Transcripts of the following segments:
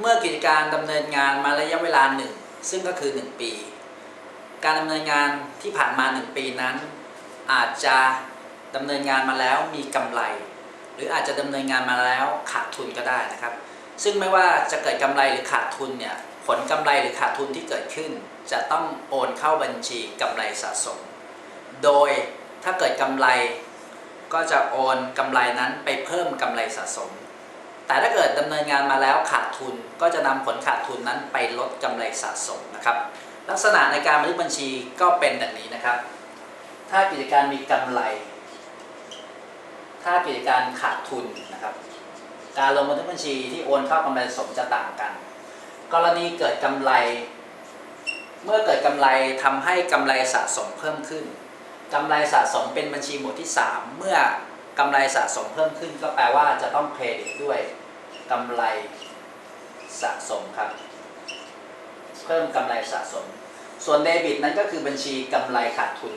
เมื่อกิจการดำเนินงานมาระยะเวลาหนึ่งซึ่งก็คือ 1 ปี การดำเนินงานที่ผ่านมา 1 ปีนั้น อาจจะดำเนินงานมาแล้วมีกำไร หรืออาจจะดำเนินงานมาแล้วขาดทุนก็ได้นะครับ ซึ่งไม่ว่าจะเกิดกำไรหรือขาดทุนเนี่ยผลกำไรหรือขาดทุนที่เกิดขึ้น จะต้องโอนเข้าบัญชีกำไรสะสม โดยถ้าเกิดกำไรก็จะโอนกำไรนั้นไปเพิ่มกำไรสะสม แต่ถ้าเกิดดำเนินงานมาแล้วขาดทุนก็จะนำผลขาดทุนนั้นไปลดกำไรสะสมนะครับ ลักษณะในการบันทึกบัญชีก็เป็นแบบนี้นะครับ ถ้ากิจการมีกำไร ถ้ากิจการขาดทุนนะครับ การลงบันทึกบัญชีที่โอนเข้ากำไรสะสมจะต่างกัน กรณีเกิดกำไร เมื่อเกิดกำไรทำให้กำไรสะสมเพิ่มขึ้นกำไรสะสมเป็นบัญชีหมวดที่ 3 เมื่อ กำไรสะสมเพิ่มขึ้นก็แปลว่าจะต้องเครดิตด้วยกำไรสะสมครับ เพิ่มกำไรสะสม ส่วนเดบิตนั้นก็คือบัญชีกำไรขาดทุน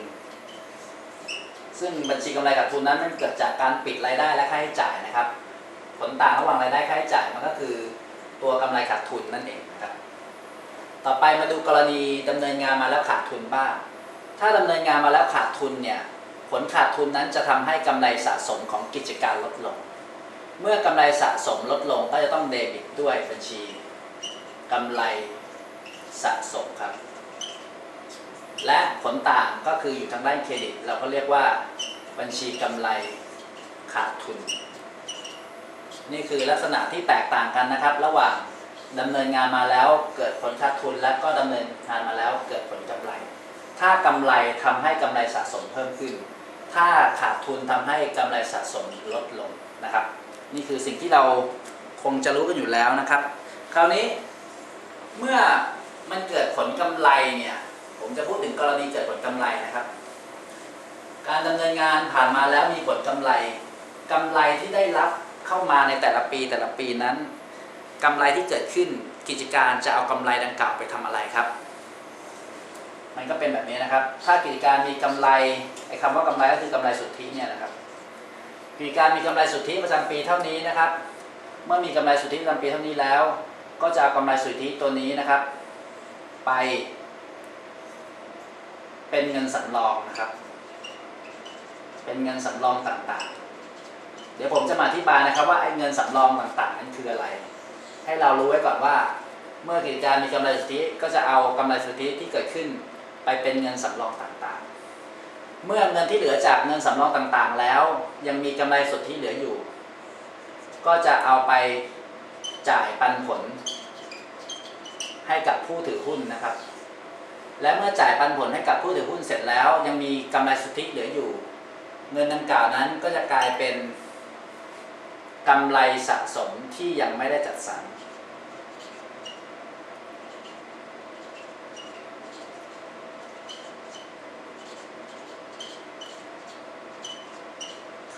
ซึ่งบัญชีกำไรขาดทุนนั้นมันเกิดจากการปิดรายได้และค่าใช้จ่ายนะครับ ผลต่างระหว่างรายได้ค่าใช้จ่ายมันก็คือตัวกำไรขาดทุนนั่นเองนะครับ ต่อไปมาดูกรณีดำเนินงานมาแล้วขาดทุนบ้าง ถ้าดำเนินงานมาแล้วขาดทุนเนี่ย ผลขาดทุนนั้นจะทำให้กำไรสะสมของกิจการลดลง เมื่อกำไรสะสมลดลงก็จะต้องเดบิตด้วยบัญชีกำไรสะสมครับ และผลต่างก็คืออยู่ทางด้านเครดิต เราก็เรียกว่าบัญชีกำไรขาดทุน นี่คือลักษณะที่แตกต่างกันนะครับ ระหว่างดำเนินงานมาแล้วเกิดผลขาดทุน และก็ดำเนินงานมาแล้วเกิดผลกำไร ถ้ากำไรทำให้กำไรสะสมเพิ่มขึ้น ถ้าขาดทุนทำให้กำไรสะสมลดลงนะครับ นี่คือสิ่งที่เราคงจะรู้กันอยู่แล้วนะครับ คราวนี้เมื่อมันเกิดผลกำไรเนี่ยผมจะพูดถึงกรณีเกิดผลกำไรนะครับ การดำเนินงานผ่านมาแล้วมีผลกำไรกำไรที่ได้รับเข้ามาในแต่ละปีแต่ละปีนั้นกำไรที่เกิดขึ้นกิจการจะเอากำไรดังกล่าวไปทำอะไรครับ มันก็เป็นแบบนี้นะครับ ถ้ากิจการมีกำไรไอ้คำว่ากำไรก็คือกำไรสุทธิเนี่ยนะครับกิจการมีกำไรสุทธิประจำปีเท่านี้นะครับ เมื่อมีกำไรสุทธิประจำปีเท่านี้แล้ว ก็จะเอากำไรสุทธิตัวนี้นะครับ ไป เป็นเงินสำรองนะครับ เป็นเงินสำรองต่างๆ เดี๋ยวผมจะมาอธิบายนะครับว่าไอ้เงินสำรองต่างๆ นั้นคืออะไร ให้เรารู้ไว้ก่อนว่า เมื่อกิจการมีกำไรสุทธิก็จะเอากำไรสุทธิที่เกิดขึ้น ไปเป็นเงินสำรองต่างๆ เมื่อเงินที่เหลือจากเงินสำรองต่างๆ แล้ว ยังมีกำไรสุทธิเหลืออยู่ ก็จะเอาไปจ่ายปันผล ให้กับผู้ถือหุ้นนะครับ และเมื่อจ่ายปันผลให้กับผู้ถือหุ้นเสร็จแล้ว ยังมีกำไรสุทธิเหลืออยู่ เงินดังกล่าวนั้นก็จะกลายเป็นกำไรสะสมที่ยังไม่ได้จัดสรร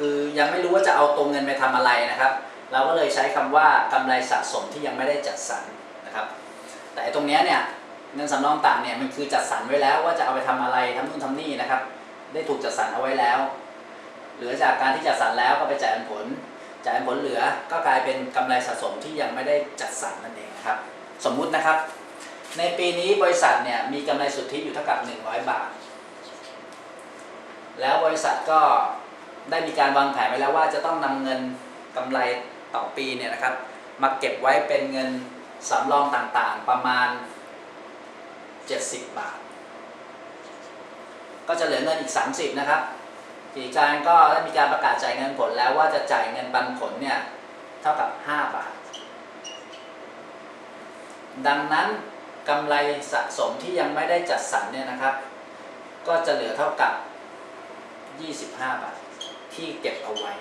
คือยังไม่รู้ว่าจะเอาตรงเงินไปทำอะไรนะครับ เราก็เลยใช้คำว่ากำไรสะสมที่ยังไม่ได้จัดสรรนะครับ แต่ตรงเนี้ยเนี่ยเงินสำรองต่างเนี่ยมันคือจัดสรรไว้แล้วว่าจะเอาไปทำอะไรทำนู่นทำนี่นะครับ ได้ถูกจัดสรรเอาไว้แล้ว เหลือจากการที่จัดสรรแล้วก็ไปจ่ายผล จ่ายผลเหลือก็กลายเป็นกำไรสะสมที่ยังไม่ได้จัดสรรนั่นเองครับ สมมุตินะครับ ในปีนี้บริษัทเนี่ยมีกำไรสุทธิอยู่เท่ากับ 100 บาท แล้วบริษัทก็ ได้มีการวางแผนไว้แล้วว่าจะต้องนำเงินกำไรต่อปีเนี่ยนะครับ มาเก็บไว้เป็นเงินสำรองต่างๆประมาณ 70 บาท ก็จะเหลือเงินอีก 30 นะครับกิจการก็ได้มีการประกาศจ่ายเงินผลแล้วว่าจะจ่ายเงินปันผลเนี่ยเท่ากับ 5 บาท ดังนั้นกำไรสะสมที่ยังไม่ได้จัดสรรเนี่ยนะครับ ก็จะเหลือเท่ากับ 25 บาท ที่เก็บเอาไว้